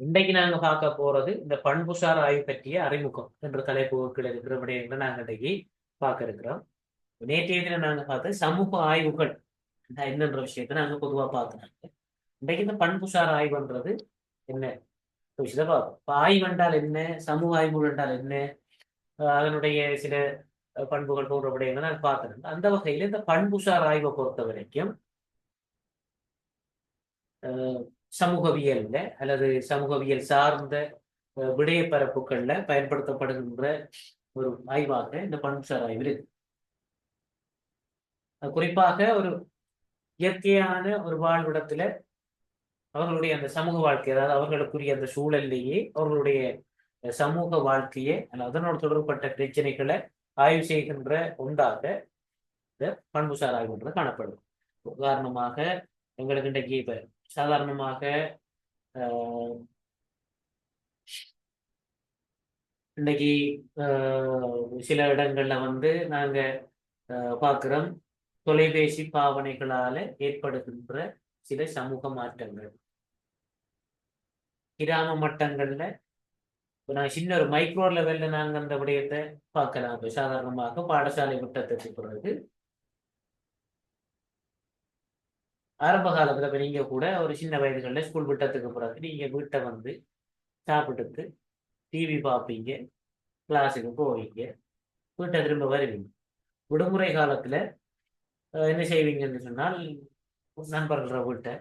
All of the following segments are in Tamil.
இன்றைக்கு நாங்க பார்க்க போறது இந்த பண்புசார் ஆய்வு பற்றிய அறிமுகம் என்ற தலைப்புகள் இருக்கிற விடயங்களை நாங்க இன்றைக்கு பார்க்க இருக்கிறோம். நேற்றைய தினம் நாங்க பார்த்த சமூக ஆய்வுகள். என்னன்ற விஷயத்த நாங்க பொதுவா பார்க்கணும். இன்றைக்கு இந்த பண்புசார் ஆய்வுன்றது என்ன? விஷயத்த பார்ப்போம் ஆய்வு என்றால் என்ன? சமூக ஆய்வுகள் என்றால் என்ன? அதனுடைய சில பண்புகள் போன்ற விடயங்களை நான் பார்க்கணும். அந்த வகையில இந்த பண்புசார் ஆய்வை பொறுத்த வரைக்கும் சமூகவியல்ல அல்லது சமூகவியல் சார்ந்த விடய பரப்புகள்ல பயன்படுத்தப்படுகின்ற ஒரு ஆய்வாக இந்த பண்புசார் ஆய்வு இருக்கு. குறிப்பாக ஒரு இயற்கையான ஒரு வாழ்விடத்துல அவர்களுடைய அந்த சமூக வாழ்க்கை அதாவது அவர்களுக்குரிய அந்த சூழல்லையே அவர்களுடைய சமூக வாழ்க்கையை அல்ல அதனோடு தொடர்பட்ட பிரச்சனைகளை ஆய்வு செய்கின்ற ஒன்றாக இந்த பண்புசார் ஆய்வுன்றது காணப்படும் உதாரணமாக எங்களுக்கு இன்றைக்கு சாதாரணமாக இன்னைக்கு சில இடங்கள்ல வந்து நாங்க பார்க்கிறோம். தொலைபேசி பாவனைகளால ஏற்படுகின்ற சில சமூக மாற்றங்கள். கிராம மட்டங்கள்ல நான் சின்ன ஒரு மைக்ரோ லெவல்ல நாங்க அந்த விடயத்தை பார்க்கலாம். சாதாரணமாக பாடசாலை விட்டத்துக்கு பிறகு ஆரம்ப காலத்துல இப்போ நீங்க கூட ஒரு சின்ன வயதுகளில் ஸ்கூல் விட்டத்துக்கு பிறகு நீங்க வீட்டை வந்து சாப்பிட்டுட்டு டிவி பார்ப்பீங்க கிளாஸுக்கு போவீங்க வீட்டை திரும்ப வருவீங்க. விடுமுறை காலத்துல என்ன செய்வீங்கன்னு சொன்னால் நண்பர்கள வீட்டை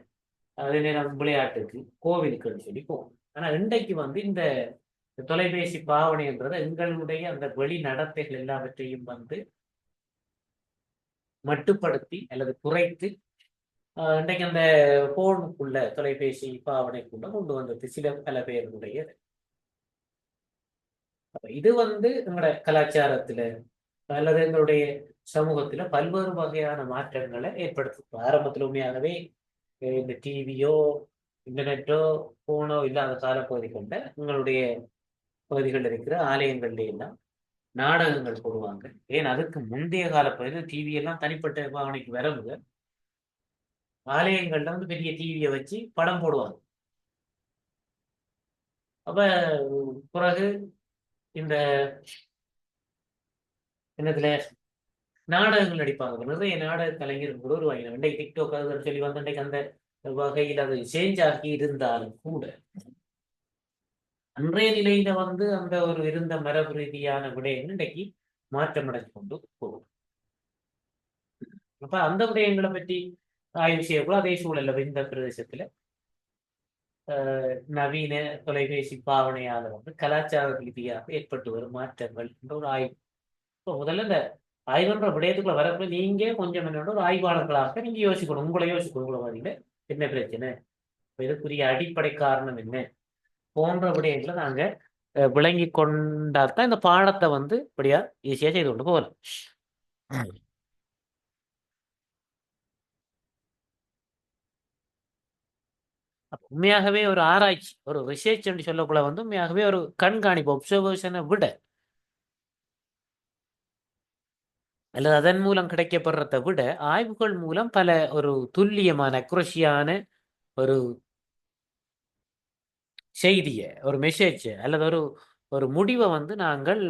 அதே நேரம் விளையாட்டுக்கு கோவிலுக்குன்னு சொல்லி போவோம் ஆனா இன்றைக்கு வந்து இந்த தொலைபேசி பாவனைன்றது எங்களுடைய அந்த வெளி நடத்தைகள் எல்லாவற்றையும் வந்து மட்டுப்படுத்தி அல்லது குறைத்து இன்றைக்கு அந்த போனுக்குள்ள தொலைபேசி பாவனைக்குள்ள கொண்டு வந்தது சில பல பேருடைய இது வந்து எங்களோட கலாச்சாரத்துல அல்லது எங்களுடைய சமூகத்துல பல்வேறு வகையான மாற்றங்களை ஏற்படுத்தும் ஆரம்பத்துல உண்மையாகவே இந்த டிவியோ இன்டர்நெட்டோ போனோ இல்லாத காலப்பகுதிகளில் உங்களுடைய பகுதிகளில் இருக்கிற ஆலயங்கள்ல எல்லாம் நாடகங்கள் போடுவாங்க. ஏன் அதுக்கு முந்தைய காலப்பகுதியில் டிவி எல்லாம் தனிப்பட்ட பாவனைக்கு வரவுங்க ஆலயங்கள்ல வந்து பெரிய டிவியை வச்சு படம் போடுவாங்க. அப்ப பிறகு இந்த என்னதுல நாடகங்கள் நடிப்பாங்க. நிறைய நாடக கலைஞர்கள் கூட உருவாங்க இன்றைக்கு டிக்டாக் அது சொல்லி வந்து இன்றைக்கு அந்த வகையில் அது சேஞ்ச் ஆகி இருந்தாலும் கூட அன்றைய நிலையில வந்து அந்த ஒரு இருந்த மரபு ரீதியான விடயங்கள் இன்றைக்கு மாற்றம் அடைஞ்சு கொண்டு போகும் அப்ப அந்த விடயங்களை பற்றி ஆய்வு செய்யக்கூட அதே சூழல்ல இந்த பிரதேசத்துல? நவீன தொலைபேசி பாவனையால வந்து கலாச்சார ரீதியாக ஏற்பட்டு வரும் மாற்றங்கள் என்ற ஒரு ஆய்வு. இப்போ முதல்ல இந்த ஆய்வுன்ற விடயத்துக்குள்ள வரப்ப நீங்க கொஞ்சம் என்னோட ஒரு ஆய்வாளர்களாக நீங்க யோசிக்கணும். உங்களை யோசிக்கணும். உங்களை மாதிரி என்ன பிரச்சனை? இதுக்குரிய அடிப்படை காரணம் என்ன? போன்ற விடயங்களை நாங்க விளங்கி கொண்டாதான் இந்த பாடத்தை வந்து இப்படியா ஈஸியா செய்து கொண்டு போகலாம். உண்மையாகவே ஒரு ஆராய்ச்சி ஒரு ரிசர்ச் என்று சொல்லக்குள்ள வந்து உண்மையாகவே ஒரு கண்காணிப்பு ஒப்சர்வேஷனை விட அல்லது அதன் மூலம் கிடைக்கப்படுறதை விட ஆய்வுகள் மூலம் பல ஒரு துல்லியமான அக்ரஷியான ஒரு செய்தியை ஒரு மெசேஜ் அல்லது ஒரு ஒரு முடிவை வந்து நாங்கள்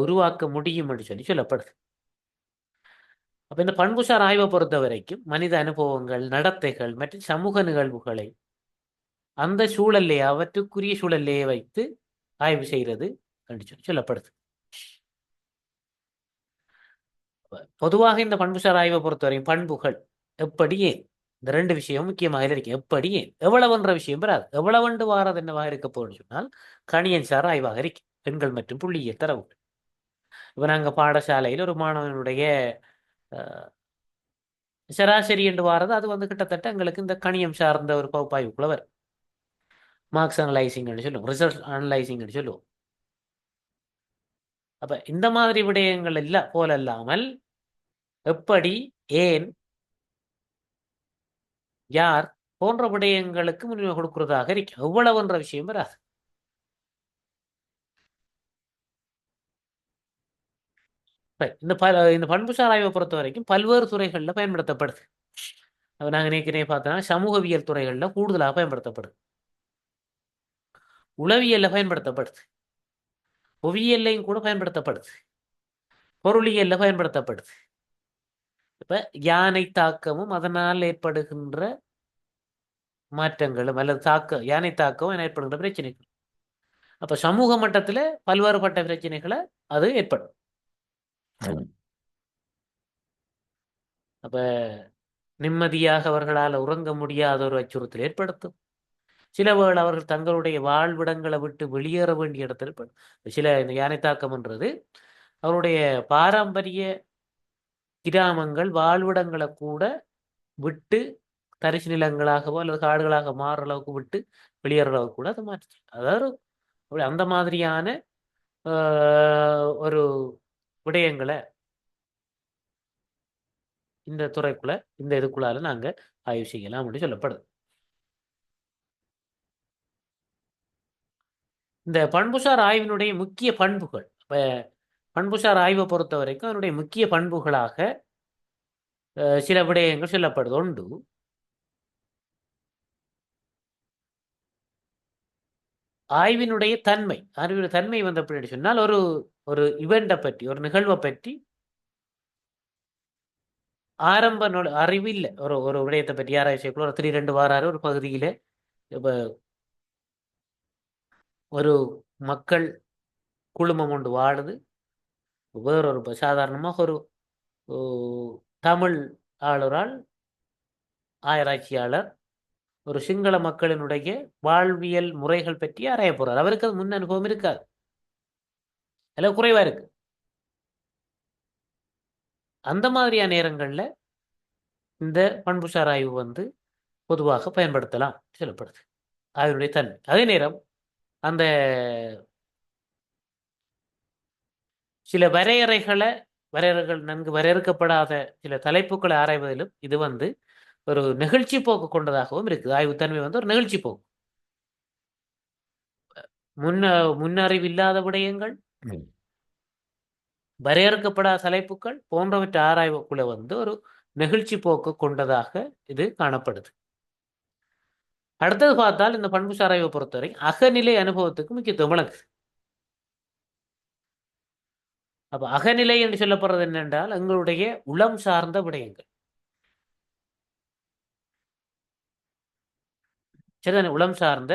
உருவாக்க முடியும் என்று சொல்லி சொல்லப்படுது. அப்ப இந்த பண்புசார் ஆய்வை பொறுத்த வரைக்கும் மனித அனுபவங்கள் நடத்தைகள் மற்றும் சமூக நிகழ்வுகளை அந்த சூழல்லே அவற்றுக்குரிய சூழல்லே வைத்து ஆய்வு செய்கிறது என்று சொல்லப்படுது. பொதுவாக இந்த பண்புசார் ஆய்வை பொறுத்தவரையும் பண்புகள் எப்படியே இந்த ரெண்டு விஷயம் முக்கியமாக இருக்கு. எப்படியே எவ்வளவுன்ற விஷயம் பெறாது. எவ்வளவுண்டு வாரது என்னவாக இருக்க போகுதுன்னு சொன்னால் கணியன் சார் ஆய்வாக இருக்கு. பெண்கள் மற்றும் புள்ளியியல் தரவுகள். இப்போ நாங்கள் பாடசாலையில் ஒரு மாணவனுடைய சராசரி என்று வாரது அது வந்து கிட்டத்தட்ட எங்களுக்கு இந்த கணியம் சார்ந்த ஒரு பகுப்பாய்வுக்குள்ள வரும். மார்க்ஸ் அனலைசிங்னு சொல்லுவோம். ரிசல்ட் அனலைசிங்னு சொல்லுவோம். அப்ப இந்த மாதிரி விடயங்கள் இல்ல போல இல்லாமல் எப்படி ஏன் யார் போன்ற விடயங்களுக்கு முன்னுரிமை கொடுக்கிறதாக இருக்கு. எவ்வளவுன்ற விஷயம் வராது. இந்த பல இந்த பண்புசார் ஆய்வை பொறுத்த வரைக்கும் பல்வேறு துறைகளில் பயன்படுத்தப்படுது. நாங்கள் நேற்கனவே பார்த்தோன்னா சமூகவியல் துறைகளில் கூடுதலாக பயன்படுத்தப்படுது. உளவியல்ல பயன்படுத்தப்படுது. புவியியல்லையும் கூட பயன்படுத்தப்படுது. பொருளியல்ல பயன்படுத்தப்படுது. இப்ப யானை தாக்கமும் அதனால் ஏற்படுகின்ற மாற்றங்களும் அல்லது தாக்க யானை தாக்கமும் ஏற்படுகின்ற பிரச்சனைகள். அப்ப சமூக மட்டத்தில் பல்வேறுபட்ட பிரச்சனைகளை அது ஏற்படும். அப்ப நிம்மதியாக அவர்களால் உறங்க முடியாத ஒரு அச்சுறுத்தல் ஏற்படுத்தும். சில அவர்கள் தங்களுடைய வாழ்விடங்களை விட்டு வெளியேற வேண்டிய இடத்துல சில இந்த யானை தாக்கம்ன்றது அவருடைய பாரம்பரிய கிராமங்கள் வாழ்விடங்களை கூட விட்டு தரிசு நிலங்களாகவோ அல்லது காடுகளாக மாறுற அளவுக்கு விட்டு வெளியேற அளவுக்கு கூட அதை மாற்றி அதாவது அந்த மாதிரியான ஆஹ், ஒரு விடயங்களை இந்த துறைக்குள்ள இந்த இதுக்குள்ளால நாங்க ஆய்வு செய்யலாம் அப்படின்னு சொல்லப்படுது. இந்த பண்புசார் ஆய்வினுடைய முக்கிய பண்புகள் இப்போ பண்புசார் ஆய்வை பொறுத்த வரைக்கும் அதனுடைய முக்கிய பண்புகளாக அஹ், சில விடயங்கள் சொல்லப்படுது. உண்டு ஆய்வினுடைய தன்மை ஆய்வினுடைய தன்மை வந்த அப்படின்னு சொன்னால் ஒரு ஒரு இவெண்ட்டை பற்றி ஒரு நிகழ்வை பற்றி ஆரம்ப நோ அறிவு இல்லை ஒரு ஒரு விடயத்தை பற்றி ஆராய்ச்சிக்குள்ள ஒரு த்ரீ ரெண்டு வாராரு ஒரு பகுதியில இப்போ ஒரு மக்கள் குழுமம் ஒன்று வாழுது. வேறொரு சாதாரணமாக ஒரு ஓ, தமிழ் ஆளுரால் ஆராய்ச்சியாளர் ஒரு சிங்கள மக்களினுடைய வாழ்வியல் முறைகள் பற்றி ஆராய போறார். அவருக்கு அது முன் அனுபவம் இருக்காது. எல்லாம் குறைவா இருக்கு. அந்த மாதிரியான நேரங்களில் இந்த பண்புசார் ஆய்வு வந்து பொதுவாக பயன்படுத்தலாம் சொல்லப்படுது அதனுடைய தன்மை. அதே நேரம் அந்த சில வரையறைகளை வரையறைகள் நன்கு வரையறுக்கப்படாத சில தலைப்புகளை ஆராய்வதிலும் இது வந்து ஒரு நெகிழ்ச்சி போக்கு கொண்டதாகவும் இருக்குது. ஆய்வுத்தன்மை வந்து ஒரு நெகிழ்ச்சி போக்கு. முன்ன முன்னறிவு இல்லாத விடயங்கள் வரையறுக்கப்படாத தலைப்புகள் போன்றவற்றை ஆராய்வுக்குள்ள வந்து ஒரு நெகிழ்ச்சி போக்கு கொண்டதாக இது காணப்படுது. அடுத்தது பார்த்தால் இந்த பண்புசார் ஆய்வை பொறுத்தவரை அகநிலை அனுபவத்துக்கு முக்கியத்துவம் வழங்குது. அப்ப அகநிலை என்று சொல்லப்படுறது என்னென்றால் எங்களுடைய உளம் சார்ந்த விடயங்கள். சரிதானே? உளம் சார்ந்த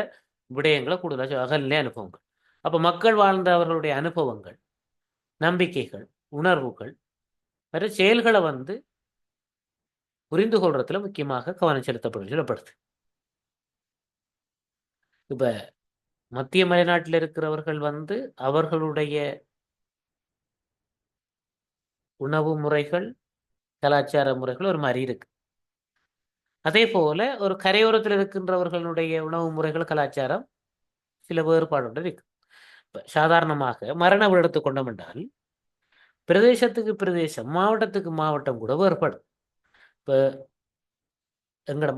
விடயங்களை கூடுதலாக அகநிலை அனுபவங்கள். அப்ப மக்கள் வாழ்ந்த அவர்களுடைய அனுபவங்கள் நம்பிக்கைகள் உணர்வுகள் மற்ற செயல்களை வந்து புரிந்து கொள்றதுல முக்கியமாக கவனம் செலுத்தப்படும் சொல்லப்படுது. இப்ப மத்திய மலைநாட்டில் இருக்கிறவர்கள் வந்து அவர்களுடைய உணவு முறைகள் கலாச்சார முறைகள் ஒரு மாதிரி இருக்கு. அதே போல ஒரு கரையோரத்தில் இருக்கின்றவர்களுடைய உணவு முறைகள் கலாச்சாரம் சில வேறுபாடுகள் இருக்கு. இப்போ சாதாரணமாக மரண வீடு எடுத்துக்கொண்டோம் என்றால் பிரதேசத்துக்கு பிரதேசம் மாவட்டத்துக்கு மாவட்டம் கூட வேறுபடும். இப்போ எங்கட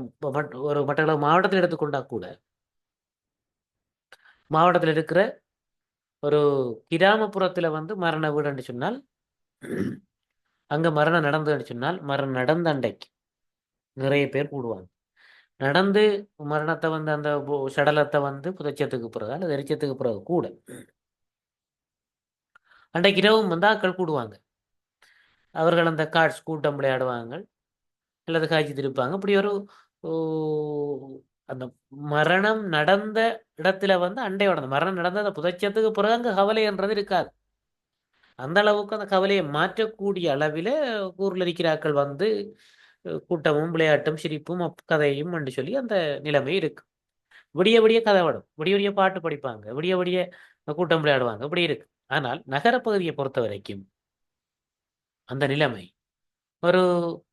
ஒரு மற்ற மாவட்டத்தில் எடுத்துக்கொண்டா கூட மாவட்டத்தில் இருக்கிற ஒரு கிராமப்புறத்துல வந்து மரண வீடுன்னு சொன்னால் அங்க மரணம் நடந்ததுன்னு சொன்னால் மரணம் நடந்த அண்டைக்கு நிறைய பேர் கூடுவாங்க. நடந்து மரணத்தை வந்து அந்த சடலத்தை வந்து புதைச்சத்துக்கு பிறகு அல்லது எரிச்சத்துக்கு பிறகு கூட அன்றைக்கு இரவும் வந்து ஆக்கள் கூடுவாங்க. அவர்கள் அந்த கார்ட்ஸ் கூட்டம் விளையாடுவாங்க அல்லது காய்ச்சி திருப்பாங்க. இப்படி ஒரு ஓ, அந்த மரணம் நடந்த இடத்துல வந்து அண்டையோட அந்த மரணம் நடந்த அந்த புதைச்சத்துக்கு பிறகு அங்கே கவலைன்றது இருக்காது. அந்த அளவுக்கு அந்த கவலையை மாற்றக்கூடிய அளவில் ஊரில் இருக்கிறாக்கள் வந்து கூட்டமும் விளையாட்டும் சிரிப்பும் அப்- கதையும் என்று சொல்லி அந்த நிலைமை இருக்கு. விடிய விடிய கதை விடும் விடிய விடிய பாட்டு படிப்பாங்க. விடிய விடிய கூட்டம் விளையாடுவாங்க. இப்படி இருக்கு. ஆனால் நகரப்பகுதியை பொறுத்த வரைக்கும் அந்த நிலைமை ஒரு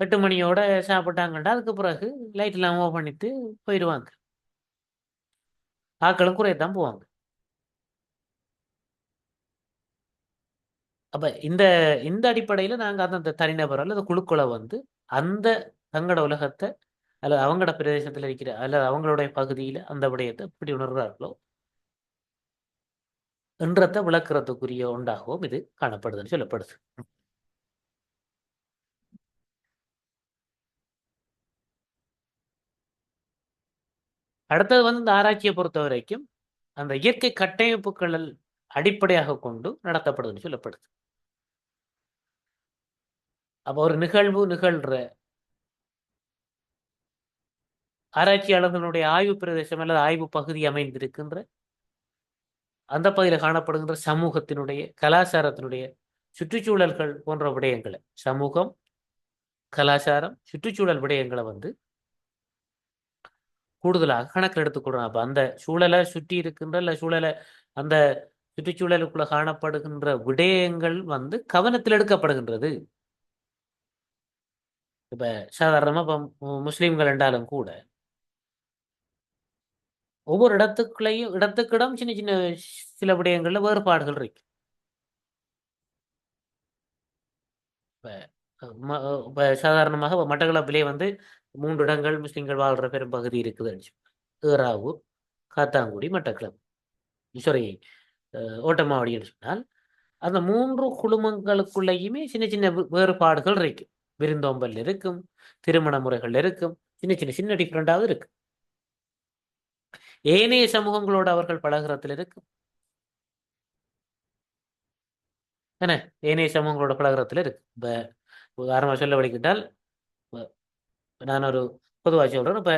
எட்டு மணியோட சாப்பிட்டாங்கண்டா அதுக்கு பிறகு லைட் எல்லாம் ஓஃப் பண்ணிட்டு போயிடுவாங்க. ஆட்களும் குறையத்தான் போவாங்க. அப்ப இந்த இந்த அடிப்படையில நாங்க அந்த தனிநபர் அல்லது குழுக்களை வந்து அந்த தங்களோட உலகத்தை அல்லது அவங்களோட பிரதேசத்தில் இருக்கிற அல்லது அவங்களுடைய பகுதியில் அந்த விடயத்தை எப்படி உணர்கிறார்களோ என்றத்தை விளக்குறதுக்குரிய ஒன்றாகவும் இது காணப்படுதுன்னு சொல்லப்படுது. அடுத்தது வந்து இந்த ஆராய்ச்சியை பொறுத்த வரைக்கும் அந்த இயற்கை கட்டமைப்புகள் அடிப்படையாக கொண்டு நடத்தப்படுதுன்னு சொல்லப்படுது. அப்போ ஒரு நிகழ்வு நிகழ்ற ஆராய்ச்சியாளர்களுடைய ஆய்வு பிரதேசம் அல்லது ஆய்வு பகுதி அமைந்திருக்கின்ற அந்த பகுதியில் காணப்படுகின்ற சமூகத்தினுடைய கலாச்சாரத்தினுடைய சுற்றுச்சூழல்கள் போன்ற விடயங்களை சமூகம் கலாச்சாரம் சுற்றுச்சூழல் விடயங்களை வந்து கூடுதலாக கணக்கில் எடுத்துக்கொள்றோம் அப்போ அந்த சூழலை சுற்றி இருக்கின்ற இல்லை சூழலை அந்த சுற்றுச்சூழலுக்குள்ள காணப்படுகின்ற விடயங்கள் வந்து கவனத்தில் எடுக்கப்படுகின்றது. இப்ப சாதாரணமா இப்போ முஸ்லீம்கள் என்றாலும் கூட ஒவ்வொரு இடத்துக்குள்ளேயும் இடத்துக்கிடம் சின்ன சின்ன சில விடயங்கள்ல வேறுபாடுகள் இருக்கு. இப்ப சாதாரணமாக மட்டக்களப்பிலே வந்து மூன்று இடங்கள் முஸ்லீம்கள் வாழ்ற பெரும்பகுதி இருக்குதுன்னு ஏராவூர் காத்தாங்குடி மட்டக்களப்பு. சாரி ஓட்டமாவடின்னு சொன்னால் அந்த மூன்று குழுமங்களுக்குள்ளேயுமே சின்ன சின்ன வேறுபாடுகள் இருக்கும். விருந்தோம்பல் இருக்கும் திருமண முறைகள் இருக்கும் சின்ன சின்ன சின்ன டிஃப்ரெண்டாவது இருக்கு ஏனைய சமூகங்களோடு அவர்கள் பழகிறதுல இருக்கும். என்ன? ஏனைய சமூகங்களோட பழகிறதுல இருக்கு இப்போ உதாரணமாக சொல்ல வழிக்கிட்டால் நான் ஒரு பொதுவாக சொல்றேன். இப்ப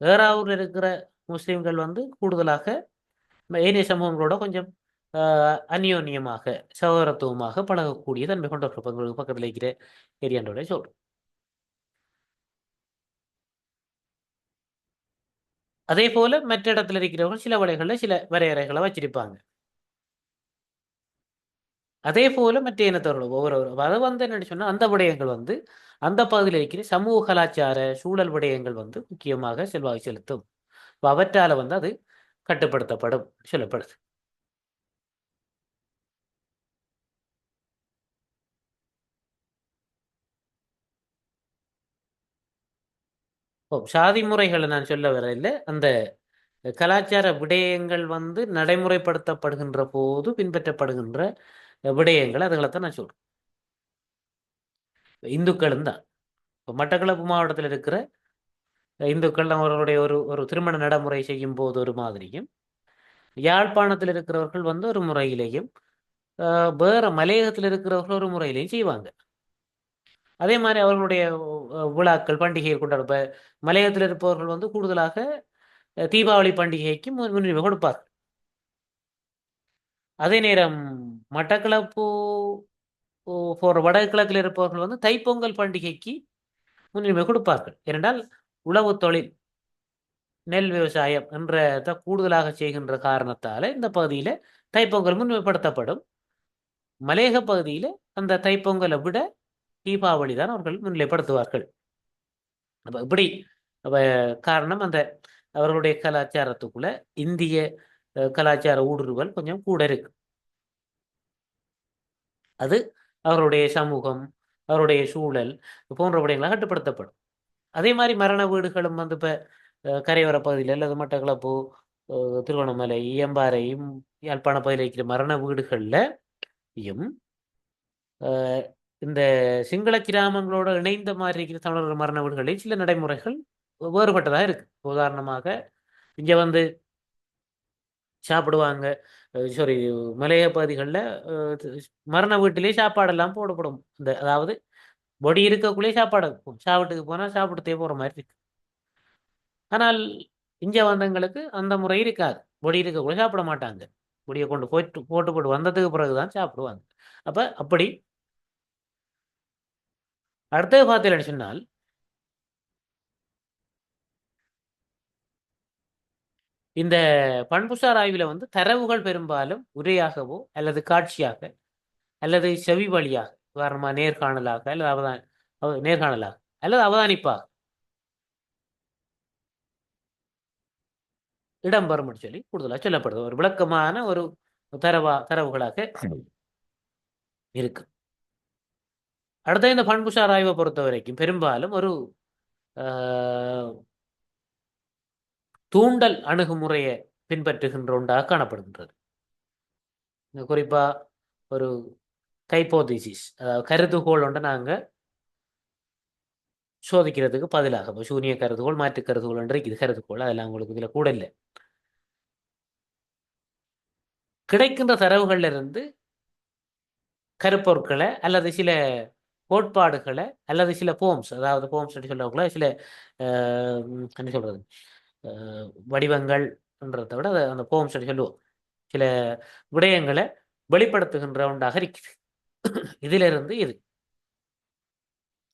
ஏறாவூர்ல இருக்கிற முஸ்லிம்கள் வந்து கூடுதலாக ஏனைய சமூகங்களோட கொஞ்சம் அந்யோன்யமாக சகோதரத்துவமாக பழகக்கூடிய தன்மை கொண்டவர்கள் உங்களுக்கு பக்கத்தில் இருக்கிற ஏரியாண்டோட சொல்கிறோம் அதே போல மற்ற இடத்துல இருக்கிறவங்க சில வலைகளில் சில வரையறைகளை வச்சிருப்பாங்க. அதே போல மற்ற இனத்தவர்கள் ஒவ்வொருவரும். அதை வந்து என்னன்னு சொன்னா அந்த விடயங்கள் வந்து அந்த பகுதியில் இருக்கிற சமூக கலாச்சார சூழல் விடயங்கள் வந்து முக்கியமாக செல்வாக்கு செலுத்தும். அவற்றால் அவற்றால வந்து அது கட்டுப்படுத்தப்படும் சொல்லப்படுது. ஓ சாதி முறைகளை நான் சொல்ல வரையில் அந்த கலாச்சார விடயங்கள் வந்து நடைமுறைப்படுத்தப்படுகின்ற போது பின்பற்றப்படுகின்ற விடயங்கள் அதுகளைத்தான் நான் சொல்கிறேன் இந்துக்களும் தான். இப்போ மட்டக்களப்பு மாவட்டத்தில் இருக்கிற இந்துக்கள் அவர்களுடைய ஒரு ஒரு திருமண நடைமுறை செய்யும் போது ஒரு மாதிரியும் யாழ்ப்பாணத்தில் இருக்கிறவர்கள் வந்து ஒரு முறையிலேயும் ஆஹ், வேற மலையகத்தில் இருக்கிறவர்கள் ஒரு முறையிலையும் செய்வாங்க. அதே மாதிரி அவர்களுடைய விழாக்கள் பண்டிகைகள் கொண்டாட இப்போ மலையகத்தில் இருப்பவர்கள் வந்து கூடுதலாக தீபாவளி பண்டிகைக்கு முன்னுரிமை கொடுப்பார்கள். அதே நேரம் மட்டக்களப்பு போற வடகிழக்கில் இருப்பவர்கள் வந்து தைப்பொங்கல் பண்டிகைக்கு முன்னுரிமை கொடுப்பார்கள். ஏனென்றால் உழவு தொழில் நெல் விவசாயம் என்ற கூடுதலாக செய்கின்ற காரணத்தால இந்த பகுதியில தைப்பொங்கல் முன்னிலைப்படுத்தப்படும். மலையக பகுதியில அந்த தைப்பொங்கலை விட தீபாவளி தான் அவர்கள் முன்னிலைப்படுத்துவார்கள். அப்ப இப்படி காரணம் அந்த அவர்களுடைய கலாச்சாரத்துக்குள்ள இந்திய கலாச்சார ஊடுருவல் கொஞ்சம் கூட இருக்கு. அது அவருடைய சமூகம் அவருடைய சூழல் போன்ற விடயங்களாக கட்டுப்படுத்தப்படும் அதே மாதிரி மரண வீடுகளும் வந்து இப்போ கரையோர பகுதியில் அல்லது மட்டக்களப்பு திருவண்ணாமலை இயம்பாறை யாழ்ப்பாண பகுதியில் இருக்கிற மரண வீடுகள்லையும் இந்த சிங்கள கிராமங்களோட இணைந்த மாதிரி இருக்கிற தமிழர்கள் மரண வீடுகளில் சில நடைமுறைகள் வேறுபட்டதாக இருக்கு. உதாரணமாக இங்கே வந்து சாப்பிடுவாங்க. சாரி மலைய பகுதிகளில் மரண வீட்டிலே சாப்பாடெல்லாம் போடப்படும். இந்த அதாவது பொடி இருக்கக்குள்ளே சாப்பாடு இருக்கும். சாப்பிட்டுக்கு போனால் சாப்பிட்டுத்தே போகிற மாதிரி இருக்கு. ஆனால் இங்கே வந்தவங்களுக்கு அந்த முறை இருக்காது. பொடி இருக்கக்குள்ளே சாப்பிட மாட்டாங்க. பொடியை கொண்டு போயிட்டு போட்டு போட்டு வந்ததுக்கு பிறகு தான் சாப்பிடுவாங்க. அப்போ அப்படி அடுத்தது பார்த்தீங்கன்னு சொன்னால் இந்த பண்புசார் ஆய்வில் வந்து தரவுகள் பெரும்பாலும் உரையாகவோ அல்லது காட்சியாக அல்லது செவி வழியாக உதாரணமாக நேர்காணலாக அல்லது அவதான் நேர்காணலாக அல்லது அவதானிப்பாக. இடம்பெறும்னு சொல்லி கூடுதலாக சொல்லப்படுது. ஒரு விளக்கமான ஒரு தரவா தரவுகளாக இருக்கு. அடுத்த இந்த பண்புசார் ஆய்வை பொறுத்த வரைக்கும் பெரும்பாலும் ஒரு ஆஹ், தூண்டல் அணுகுமுறையை பின்பற்றுகின்ற ஒன்றாக காணப்படுகின்றது. குறிப்பாக குறிப்பா ஒரு கைப்போதிசிஸ் அதாவது கருதுகோள் ஒன்று நாங்கள் சோதிக்கிறதுக்கு பதிலாக இப்போ சூனிய கருதுகோள் மாற்று கருதுகோள் என்று இது கருதுகோள் அதெல்லாம் உங்களுக்கு இதில் கூட இல்லை. கிடைக்கின்ற தரவுகள்ல இருந்து கருப்பொருட்களை அல்லது சில கோட்பாடுகளை அல்லது சில போம்ஸ் அதாவது போம்ஸ் சொல்லக்குள்ள சில என்ன சொல்றது? வடிவங்கள்ன்றதை விட அதை அந்த சொல்லி சொல்லுவோம். சில விடயங்களை வெளிப்படுத்துகின்ற ஒன்றாக இருக்குது இதிலிருந்து இது.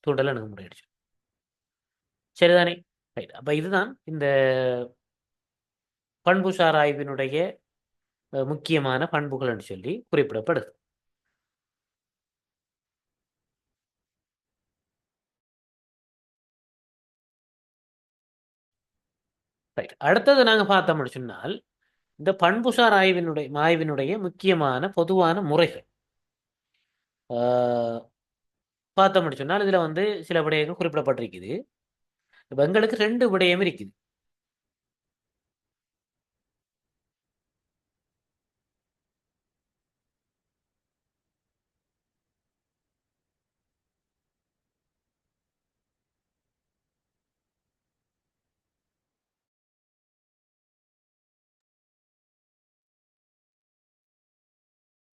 தூண்டல் அணுக அடிச்சு சரிதானே? ரைட் அப்ப இதுதான் இந்த பண்புசார் ஆய்வினுடைய முக்கியமான பண்புகள் என்று சொல்லி குறிப்பிடப்படுது. அடுத்தது நாங்கள் பார்த்தோம்னு சொன்னால் இந்த பண்புசார் ஆய்வினுடைய ஆய்வினுடைய முக்கியமான பொதுவான முறைகள். பார்த்தோம்னு சொன்னால் இதில் வந்து சில விடயங்கள் குறிப்பிடப்பட்டிருக்குது. இப்போ எங்களுக்கு ரெண்டு விடயம் இருக்குது.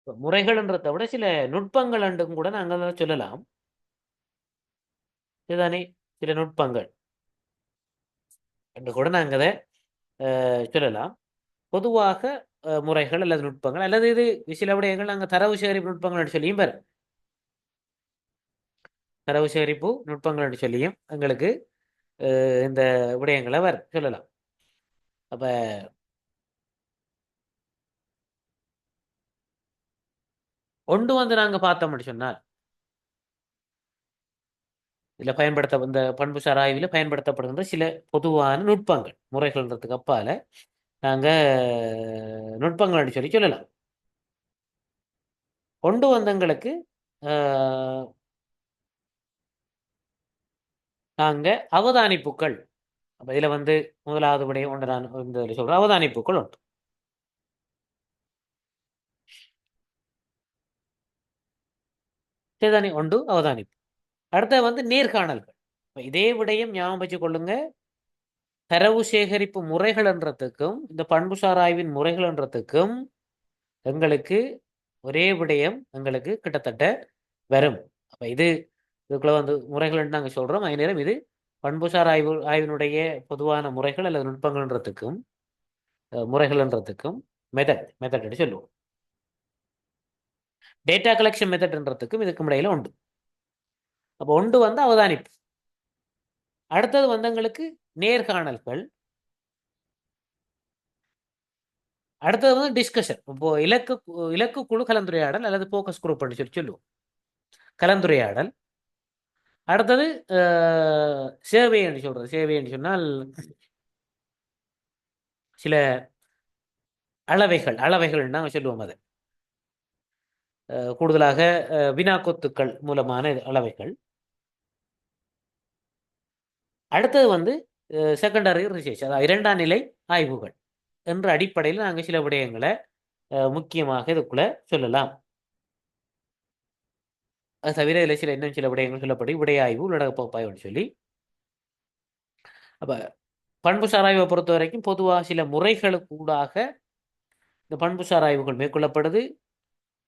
முறைகள்ன்றதை விட சில நுட்பங்கள் என்றும் கூட நாங்கள் அதை சொல்லலாம். இதுதானே? சில நுட்பங்கள். என்று கூட நாங்கள் அதை அஹ், சொல்லலாம். பொதுவாக முறைகள் அல்லது நுட்பங்கள் அல்லது இது சில விடயங்கள் நாங்கள் தரவு சேகரிப்பு நுட்பங்கள் என்று சொல்லியும் பெற. தரவு சேகரிப்பு நுட்பங்கள் என்று சொல்லியும் எங்களுக்கு அஹ், இந்த விடயங்களை வர சொல்லலாம். அப்ப ஒன்று வந்து நாங்க பார்த்தோம்னு சொன்னால். இதில் பயன்படுத்த இந்த பண்புசார் ஆய்வில் பயன்படுத்தப்படுகின்ற சில பொதுவான நுட்பங்கள் முறைகள்ன்றதுக்கு அப்பால நாங்க நுட்பங்கள்னு சொல்லி சொல்லலாம். கொண்டு வந்தங்களுக்கு ஆஹ், நாங்க அவதானிப்புகள் அப்ப இதுல வந்து முதலாவது விடயம் ஒன்று நான் இந்த சொல்ற சொல்றேன் அவதானிப்புகள் உண்டு சேதனை ஒன்று அவதானிப்பு அடுத்தது வந்து நேர்காணல்கள். இப்போ இதே விடயம் ஞாபகம் வச்சு கொள்ளுங்க. தரவு சேகரிப்பு முறைகள்ன்றதுக்கும் இந்த பண்புசார் ஆய்வின் முறைகள்ன்றதுக்கும் எங்களுக்கு ஒரே விடயம் எங்களுக்கு கிட்டத்தட்ட வரும். அப்போ இது இதுக்குள்ள வந்து முறைகள்னு நாங்கள் சொல்கிறோம் அதே நேரம் இது பண்புசார் ஆய்வு ஆய்வினுடைய பொதுவான முறைகள் அல்லது நுட்பங்கள்ன்றதுக்கும் முறைகள்ன்றதுக்கும் மெத்தட் மெத்தட் சொல்லுவோம். டேட்டா கலெக்ஷன் மெத்தட்ன்றதுக்கும் இதுக்கும் இடையில உண்டு. அப்போ ஒன்று வந்து அவதானிப்பு. அடுத்தது வந்தவங்களுக்கு நேர்காணல்கள். அடுத்தது வந்து டிஸ்கஷன் இப்போ இலக்கு இலக்கு குழு கலந்துரையாடல் அல்லது போக்கஸ் குரூப் சொல்லி சொல்லுவோம். கலந்துரையாடல். அடுத்தது சேவை என்று சொல்றது. சேவை என்று சொன்னால் சில அளவைகள் அளவைகள் நாங்கள் சொல்லுவோம் அதை. கூடுதலாக அஹ், வினாக்கொத்துக்கள் மூலமான அளவைகள். அடுத்தது வந்து செகண்டரி ரிசர்ச் அதாவது இரண்டாம் நிலை ஆய்வுகள் என்ற அடிப்படையில் நாங்கள் சில விடயங்களை அஹ், முக்கியமாக இதுக்குள்ள சொல்லலாம். அது தவிர இதில் சில இன்னும் சில விடயங்கள் சொல்லப்படி விடய ஆய்வு உள்ளடக்க பகுப்பாய்வுன்னு சொல்லி. அப்போ பண்புசார் ஆய்வை பொறுத்த வரைக்கும் பொதுவாக சில முறைகளுக்கு கூடாக இந்த பண்புசார் ஆய்வுகள் மேற்கொள்ளப்படுது.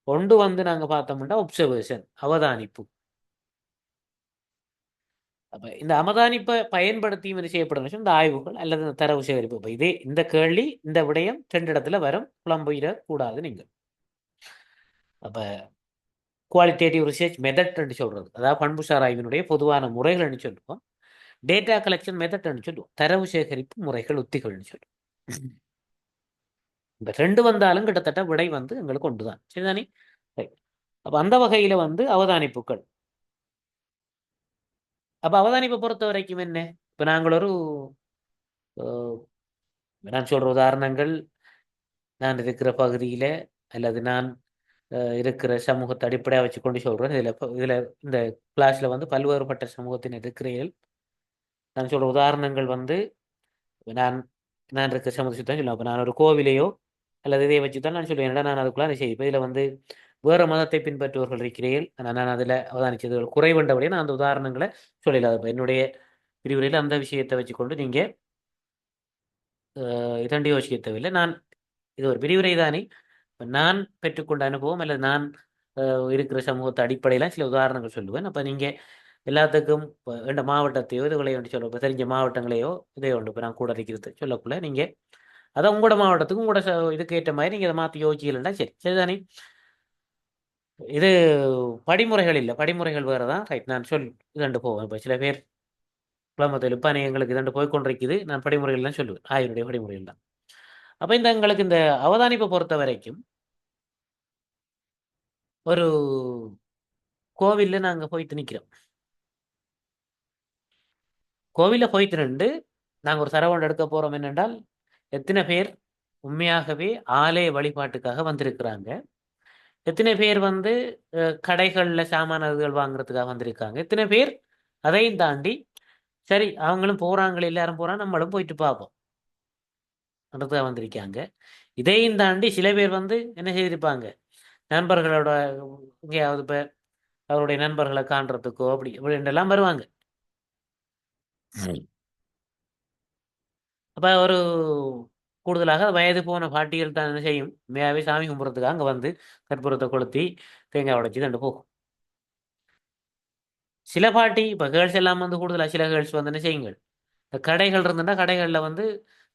ஒன்று வந்து நாங்கள் பார்த்தோம்னா ஒப்சர்வேஷன் அவதானிப்பு. அப்போ இந்த அவதானிப்பை பயன்படுத்தி என்ன செய்யப்படும் இந்த ஆய்வுகள் அல்லது இந்த தரவு சேகரிப்பு. இப்போ இதே இந்த கேள்வி இந்த விடயம் ரெண்டு இடத்துல வரும். குழம்பிடக்கூடாது நீங்கள். அப்போ குவாலிட்டேட்டிவ் ரிசர்ச் மெத்தட்னு சொல்றது. அதாவது பண்புசார் ஆய்வினுடைய பொதுவான முறைகள்னு சொல்லுவோம். டேட்டா கலெக்ஷன் மெத்தட்னு சொல்லுவோம். தரவு சேகரிப்பு முறைகள் உத்திகள்னு சொல்லுவோம். இந்த ரெண்டு வந்தாலும் கிட்டத்தட்ட விடை வந்து எங்களுக்கு ஒன்று தான் சரிதானே? ரைட் அப்போ அந்த வகையில் வந்து அவதானிப்புகள். அப்போ அவதானிப்பை பொறுத்த வரைக்கும் என்ன? இப்போ நாங்கள் ஒரு நான் சொல்கிற உதாரணங்கள். நான் இருக்கிற பகுதியில் அல்லது நான் இருக்கிற சமூகத்தை அடிப்படையாக வச்சு கொண்டு சொல்கிறேன் இதில் இதில் இந்த கிளாஸில் வந்து பல்வேறுபட்ட சமூகத்தின் இருக்கிறீர்கள் நான் சொல்கிற உதாரணங்கள் வந்து நான் நான் இருக்கிற சமூகத்தை தான் சொல்லுவேன். அப்போ நான் ஒரு கோவிலையோ அல்லது இதை வச்சு தான் நான் சொல்லுவேன் என்னடா நான் அதுக்குள்ள அதை செய்யும் இதில் வந்து வேறு மதத்தை பின்பற்றுவர்கள் இருக்கிறேன். ஆனால் நான் அதில் அவதானித்தது குறைவண்டபடியே நான் அந்த உதாரணங்களை சொல்லல அது என்னுடைய விரிவுரையில் அந்த விஷயத்தை வச்சுக்கொண்டு நீங்கள் இதண்டு யோசிக்க தேவையில்லை. நான் இது ஒரு விரிவுரை தானே. நான் பெற்றுக்கொண்ட அனுபவம் அல்லது நான் இருக்கிற சமூகத்தை அடிப்படையில் சில உதாரணங்கள் சொல்லுவேன். அப்போ நீங்கள் எல்லாத்துக்கும் இப்போ மாவட்டத்தையோ இதுகளை ஒன்று சொல்ல தெரிஞ்ச மாவட்டங்களையோ இதே ஒன்று இப்போ நான் கூட இருக்கிறது சொல்லக்குள்ள நீங்கள் அதை உங்களோட மாவட்டத்துக்கும் உங்களோட இதுக்கு ஏற்ற மாதிரி நீங்கள் இதை மாற்றி யோசிக்கலன்னா சரி. சரிதானே? இது படிமுறைகள் இல்லை. படிமுறைகள் வேறு தான் ரைட் நான் சொல் இதண்டு போவேன். இப்போ சில பேர் குழம்பத்தில் இப்போ எங்களுக்கு இதண்டு போய் கொண்டிருக்குது. நான் படிமுறைகள் தான் சொல்லுவேன் ஆயினுடைய படிமுறைகள் தான். அப்போ இந்த எங்களுக்கு இந்த அவதானிப்பை பொறுத்த வரைக்கும் ஒரு கோவிலில் நாங்கள் போயிட்டு நிற்கிறோம் கோவிலில் போயிட்டு நின்று நாங்கள் ஒரு சரவணம் எடுக்க போகிறோம் என்னென்றால் எத்தனை பேர் உண்மையாகவே ஆலய வழிபாட்டுக்காக வந்திருக்கிறாங்க? எத்தனை பேர் வந்து கடைகளில் சாமானதுகள் வாங்குறதுக்காக வந்திருக்காங்க? எத்தனை பேர் அதையும் தாண்டி சரி அவங்களும் போகிறாங்களே எல்லாரும் போகிறாங்க நம்மளும் போயிட்டு பார்ப்போம் அதுக்காக வந்திருக்காங்க. இதையும் தாண்டி சில பேர் வந்து என்ன செய்திருப்பாங்க? நண்பர்களோட எங்கேயாவது இப்போ அவருடைய நண்பர்களை காண்றதுக்கோ அப்படி இப்படின்றெல்லாம் வருவாங்க. அப்போ ஒரு கூடுதலாக வயது போன பாட்டிகள் தான் என்ன செய்யும்? உண்மையாகவே சாமி கும்பிட்றதுக்கு அங்கே வந்து கற்பூரத்தை கொளுத்தி தேங்காய் உடைச்சி தண்டு போகும். சில பாட்டி இப்போ கேர்ள்ஸ் எல்லாம் வந்து கூடுதலாக சில கேர்ள்ஸ் வந்து என்ன செய்யுங்கள்? இந்த கடைகள் இருந்துன்னா கடைகளில் வந்து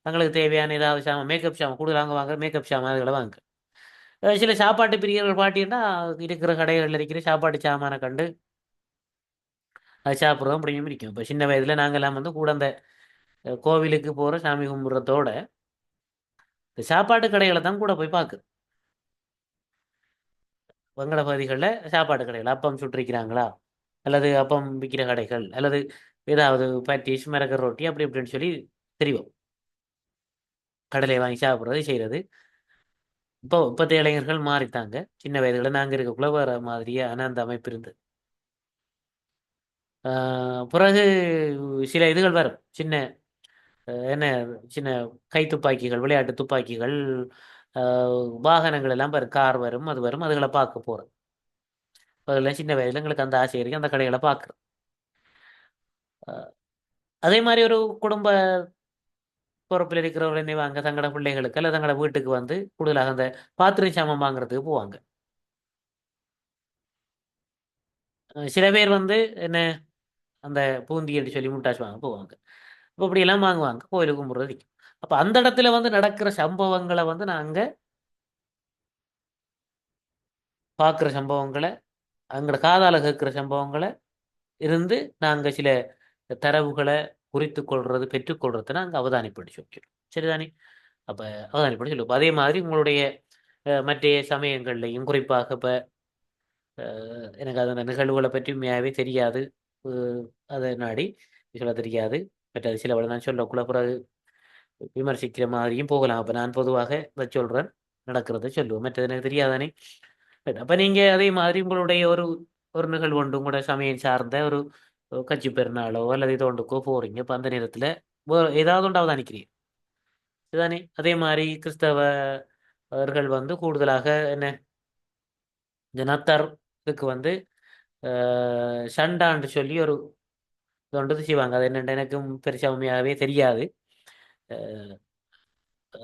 தங்களுக்கு தேவையான ஏதாவது சாமான் மேக்கப் சாமான் கூடுதலாக அங்கே வாங்குற மேக்கப் சாமான் அதுகளை வாங்க. சில சாப்பாட்டு பிரியர்கள் பாட்டின்னா இருக்கிற கடைகளில் இருக்கிற சாப்பாட்டு சாமானை கண்டு அது சாப்பிட்றதும் அப்படியும் இருக்கும் இப்போ சின்ன வயதில் நாங்கள்லாம் வந்து கூட அந்த கோவிலுக்கு போகிற சாமி கும்பிட்றதோட இந்த சாப்பாட்டு கடைகளை தான் கூட போய் பார்க்குது வங்கட பகுதிகளில் சாப்பாட்டு கடைகள் அப்பம் சுட்டிருக்கிறாங்களா அல்லது அப்பம் விற்கிற கடைகள் அல்லது ஏதாவது பேட்டிஸ் மிளகர் ரொட்டி அப்படி இப்படின்னு சொல்லி தெரியும். கடலை வாங்கி சாப்பிட்றது செய்கிறது இப்போ இப்போத்த இளைஞர்கள் மாறிட்டாங்க. சின்ன வயதுல நாங்கள் இருக்கக்குள்ள வர மாதிரியான அந்த அமைப்பு இருந்தது. ஆஹ் பிறகு சில இதுகள் வரும். சின்ன என்ன சின்ன கை துப்பாக்கிகள் விளையாட்டு துப்பாக்கிகள் ஆஹ் வாகனங்கள் எல்லாம் பாரு கார் வரும் அது வரும் அதுகளை பார்க்க போகிறோம் அதெல்லாம் சின்ன வயதில் எங்களுக்கு அந்த ஆசை இருக்கு அந்த கடைகளை பார்க்குறோம். அதே மாதிரி ஒரு குடும்ப பொறுப்பில் இருக்கிறவர்கள் என்ன வாங்க தங்களோட பிள்ளைகளுக்கு அல்லது தங்களோட வீட்டுக்கு வந்து கூடுதலாக அந்த பாத்திரம் சாமம் வாங்குறதுக்கு போவாங்க. சில பேர் வந்து என்ன அந்த பூந்தி என்று சொல்லி முட்டாச்சு வாங்க போவாங்க. இப்போ இப்படியெல்லாம் வாங்குவாங்க. கோயில் கும்பிட்றது அப்போ அந்த இடத்துல வந்து நடக்கிற சம்பவங்களை வந்து நாங்கள் பார்க்குற சம்பவங்களை அங்களோட காதால் கேட்குற சம்பவங்களை இருந்து நாங்கள் சில தரவுகளை குறித்து கொள்வது பெற்றுக்கொள்றதை நாங்கள் அவதானிப்படி சொல்லிக்கிறோம். சரிதானே? அப்போ அவதானிப்படி சொல்லுவோம். அதே மாதிரி உங்களுடைய அஹ், மற்ற சமயங்கள்லையும் குறிப்பாக இப்போ எனக்கு அந்த நிகழ்வுகளை பற்றி உண்மையாகவே தெரியாது. அதை நாடி சொல்ல தெரியாது. மற்றது சில நான் சொல்லக்குள்ள பிறகு விமர்சிக்கிற மாதிரியும் போகலாம். அப்போ நான் பொதுவாக இதை சொல்கிறேன் நடக்கிறத சொல்லுவோம். மற்றது எனக்கு தெரியாதானே? அப்போ நீங்கள் அதே மாதிரி உங்களுடைய ஒரு ஒரு நிகழ்வு ஒன்று உங்களோட சமயம் சார்ந்த ஒரு கட்சி பெருநாளோ அல்லது இது போகிறீங்க இப்போ அந்த நேரத்தில் ஏதாவது ஒன்று அவதானிக்கிறீங்க இதுதானே அதே மாதிரி கிறிஸ்தவர்கள் வந்து கூடுதலாக என்ன? இந்த நத்தாருக்கு வந்து சண்டான்னு சொல்லி ஒரு தொண்டது செய்வாங்க. அது என்னென்ன எனக்கும் பெருசாக உண்மையாகவே தெரியாது.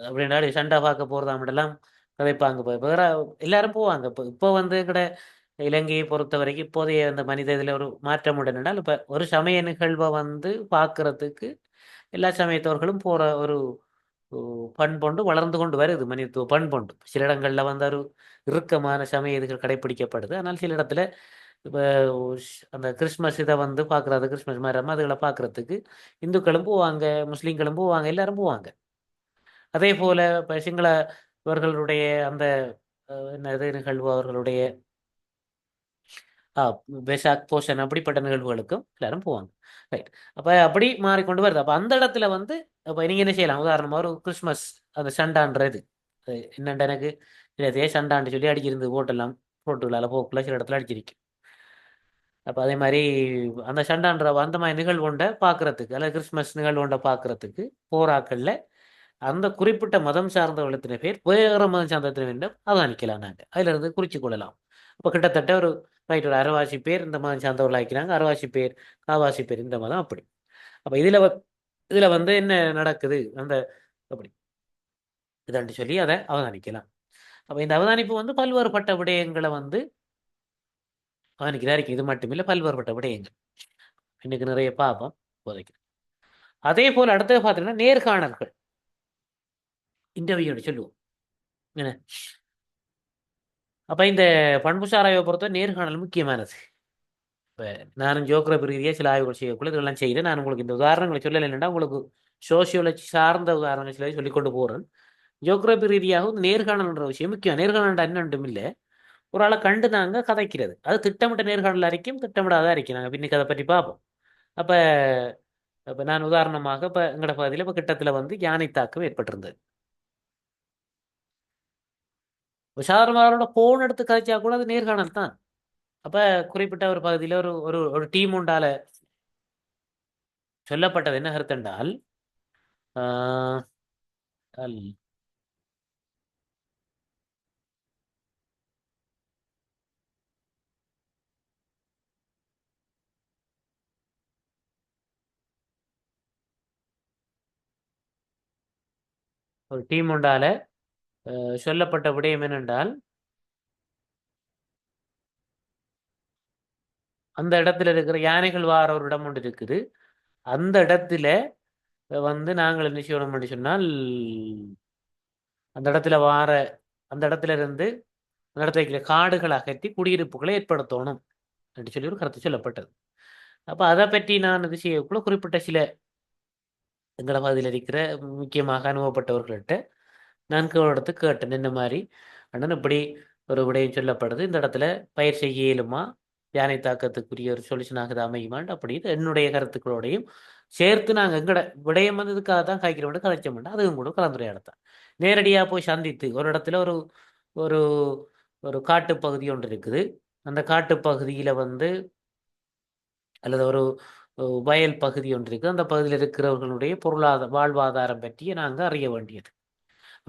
அப்படின்னா சண்டை பார்க்க போகிறதா அப்படிலாம் கதைப்பாங்க. இப்போ எல்லாரும் போவாங்க. இப்போ இப்போ வந்து கூட இலங்கையை பொறுத்த வரைக்கும் இப்போதைய அந்த மனித இதில் ஒரு மாற்றம் உடனேனால் இப்போ ஒரு சமய நிகழ்வை வந்து பார்க்கறதுக்கு எல்லா சமயத்தவர்களும் போகிற ஒரு பண்பொண்டு வளர்ந்து கொண்டு வருது. மனிதத்துவ பண்பொண்டு. சில இடங்களில் வந்து ஒரு இறுக்கமான சமய இதுகள் கடைப்பிடிக்கப்படுது. ஆனால் சில இடத்துல இப்போ அந்த கிறிஸ்மஸ் இதை வந்து பார்க்குறது கிறிஸ்மஸ் மரம் அதுகளை பார்க்குறதுக்கு இந்துக்களும் போவாங்க முஸ்லீம்களும் போவாங்க எல்லாரும் போவாங்க. அதே போல் இப்போ சிங்களவர்களுடைய அந்த அஹ், என்னது நிகழ்வு அவர்களுடைய பெசாக் போஷன் அப்படிப்பட்ட நிகழ்வுகளுக்கும் எல்லாரும் போவாங்க. ரைட். அப்போ அப்படி மாறிக்கொண்டு வருது. அப்போ அந்த இடத்துல வந்து அப்போ நீங்கள் என்ன செய்யலாம்? உதாரணமாக ஒரு கிறிஸ்மஸ் அந்த சண்டான்றது அது என்னண்டு எனக்கு? இதே சண்டான்னு சொல்லி அடிச்சிருந்து போட்டெல்லாம் போட்டுகளால் போக்குள்ள சில இடத்துல அடிச்சிருக்கு அப்போ அதே மாதிரி அந்த சண்டான்ற அந்த மாதிரி நிகழ்வுண்டை பார்க்குறதுக்கு அல்லது கிறிஸ்மஸ் நிகழ்வுண்டை பார்க்குறதுக்கு போராக்களில் அந்த குறிப்பிட்ட மதம் சார்ந்த பேர் வேறு மதம் சார்ந்த அவதானிக்கலாம் நாங்கள் அதிலிருந்து குறித்து கொள்ளலாம். அப்போ கிட்டத்தட்ட ஒரு ரைட் ஒரு அரைவாசி பேர் இந்த மதம் சார்ந்தவர்கள் ஆக்கிறாங்க அரைவாசி பேர் காவாசி பேர் இந்த மதம் அப்படி. அப்போ இதில் இதில் வந்து என்ன நடக்குது? அந்த அப்படி. இதாண்டு சொல்லி அதை அவதானிக்கலாம். அப்போ இந்த அவதானிப்பு வந்து பல்வேறுபட்ட விடயங்களை வந்து அவனுக்கு இருக்கு இது மட்டுமில்லை பல்வேறுபட்ட விடயங்கள். இன்னைக்கு நிறைய பார்ப்போம் போதைக்கு. அதே போல் அடுத்தது பார்த்தீங்கன்னா நேர்காணல்கள். இன்டர்வியூன்னு சொல்லுவோம். என்ன? அப்போ இந்த பண்புசாராய்வை பொறுத்த நேர்காணல் முக்கியமானது. இப்போ நானும் ஜோக்ரபி ரீதியாக சில ஆய்வுகள் செய்யக்குள்ள இதெல்லாம் செய்கிறேன் நான் உங்களுக்கு இந்த உதாரணங்களை சொல்லலைன்னா உங்களுக்கு சோசியோலஜி சார்ந்த உதாரணங்கள் சில சொல்லி கொண்டு போகிறேன் ஜோக்ரபி ரீதியாகவும் நேர்காணல்ன்ற விஷயம் முக்கியம். நேர்காணல் என்னண்டும் இல்லை. ஒரு ஆளை கண்டு நாங்கள் கதைக்கிறது. அது திட்டமிட்ட நேர்காணல் அறிக்கையும் திட்டமிடாத அறிக்கை நாங்கள் பின்னுக்கு அதை பற்றி பார்ப்போம். அப்போ இப்போ நான் உதாரணமாக இப்போ எங்களோட பகுதியில் இப்போ கிட்டத்தில் வந்து யானை தாக்கம் ஏற்பட்டிருந்தது. சாதாரணமாரோட போன் எடுத்து கதைச்சா கூட அது நேர்காணல் தான். அப்போ குறிப்பிட்ட ஒரு பகுதியில் ஒரு ஒரு ஒரு டீம் உண்டால சொல்லப்பட்டது என்ன கருத்தென்றால் ஒரு டீம் உண்டால சொல்லப்பட்ட விடயம் என்னென்றால் அந்த இடத்துல இருக்கிற யானைகள் வார ஒரு இடம் ஒன்று இருக்குது. அந்த இடத்துல வந்து நாங்கள் என்ன செய்யணும் சொன்னால் அந்த இடத்துல வார அந்த இடத்துல இருந்து அந்த இடத்துல இருக்கிற காடுகளை அகற்றி குடியிருப்புகளை ஏற்படுத்தணும் என்று சொல்லி ஒரு கருத்து சொல்லப்பட்டது. அப்போ அதை பற்றி நான் இது செய்யக்குள்ள குறிப்பிட்ட சில எங்களை பகுதியில் இருக்கிற முக்கியமாக அனுபவப்பட்டவர்கள்ட்ட நான் கேட்டு கேட்டேன். இந்த மாதிரி அண்ணன் இப்படி ஒரு விடயம் சொல்லப்படுது. இந்த இடத்துல பயிர் செய்ய இயலுமா? யானை தாக்கத்துக்குரிய ஒரு சொல்யூஷனாக இது அமையுமான்னு அப்படின்னு என்னுடைய கருத்துக்களோடையும் சேர்த்து நாங்கள் எங்கட விடயம் வந்து இதுக்காக தான் காய்க்கிறோம் மாட்டோம் அதுவும் கூட கலந்துரையாடத்தான். நேரடியாக போய் சந்தித்து ஒரு இடத்துல ஒரு ஒரு ஒரு காட்டுப்பகுதி ஒன்று இருக்குது. அந்த காட்டுப்பகுதியில் வந்து அல்லது ஒரு வயல் பகுதி ஒன்று இருக்குது. அந்த பகுதியில் இருக்கிறவர்களுடைய பொருளாதார வாழ்வாதாரம் பற்றிய நாங்கள் அறிய வேண்டியது.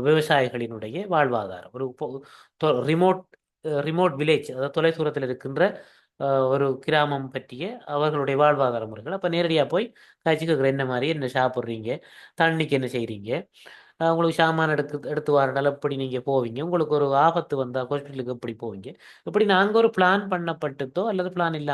விவசாயிகளினுடைய வாழ்வாதாரம். ஒரு ரிமோட் ரிமோட் வில்லேஜ் அதாவது தொலைதூரத்தில் இருக்கின்ற ஒரு கிராமம் பற்றிய அவர்களுடைய வாழ்வாதார முறைகள். அப்போ நேரடியாக போய் காய்ச்சி என்ன மாதிரி என்ன சாப்பிட்றீங்க? தண்ணிக்கு என்ன செய்கிறீங்க உங்களுக்கு சாமான் எடுக்க எடுத்து வரனால எப்படி நீங்கள் போவீங்க? உங்களுக்கு ஒரு ஆபத்து வந்தால் ஹாஸ்பிட்டலுக்கு எப்படி போவீங்க? இப்படி நாங்கள் ஒரு பிளான் பண்ணப்பட்டுதோ அல்லது பிளான் இல்லாமல்